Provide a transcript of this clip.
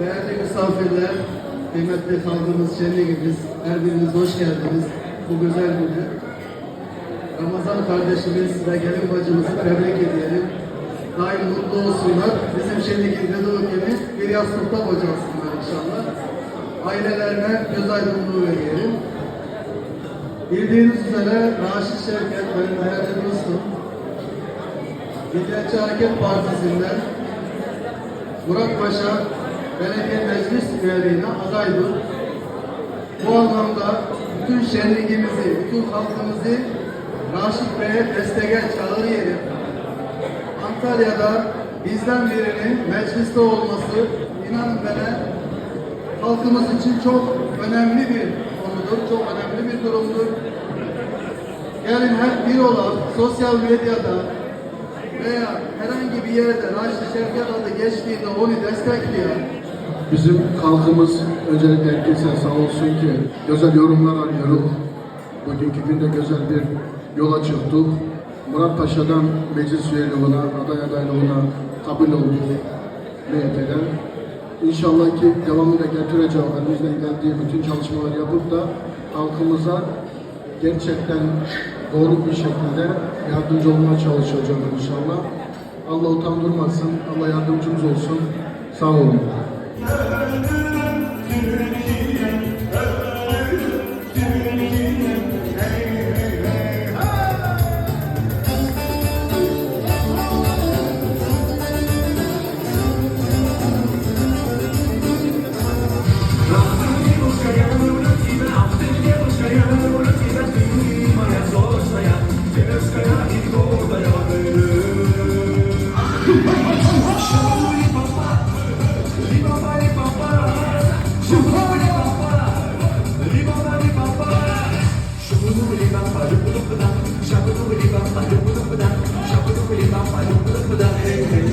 Değerli misafirler, kıymetli kaldığımız şenliğimiz, her biriniz hoş geldiniz bu güzel günü. Ramazan kardeşimiz ve gelin bacımızı tebrik edelim. Daim mutlu olsunlar. Bizim şenliğimizde de gibi bir yastıkta kocasınlar inşallah. Ailelerine göz aydınlığı verelim. Bildiğiniz üzere Raşit Şevket benim değerli dostum. Milliyetçi Hareket Partisi'nden Murat Paşa Belediye Meclis üyeliğine adaydır. Bu anlamda bütün şenliğimizi, bütün halkımızı Raşit Bey'e desteğe çağırıyorum. Antalya'da bizden birinin mecliste olması inanın bana halkımız için çok önemli bir konudur, çok önemli bir durumdur. Gelin hep bir olan sosyal medyada veya herhangi bir yerde Raşit Şevket adı geçtiğinde onu destekleyen Bizim halkımız öncelikle herkese sağ olsun ki güzel yorumlar alıyoruz. Bugünkü günde güzel bir yola çıktık. Murat Paşa'dan meclis üyeliğine, aday adaylığına kabul olduk MHP'den. İnşallah ki devamını da getireceğiz. Elimizden geldiği bütün çalışmaları yapıp da halkımıza gerçekten doğru bir şekilde yardımcı olmaya çalışacağım inşallah. Allah utandırmasın, Allah yardımcımız olsun. Sağ olun. oh شابو دوبدا شابو دوبدا شابو دوبدا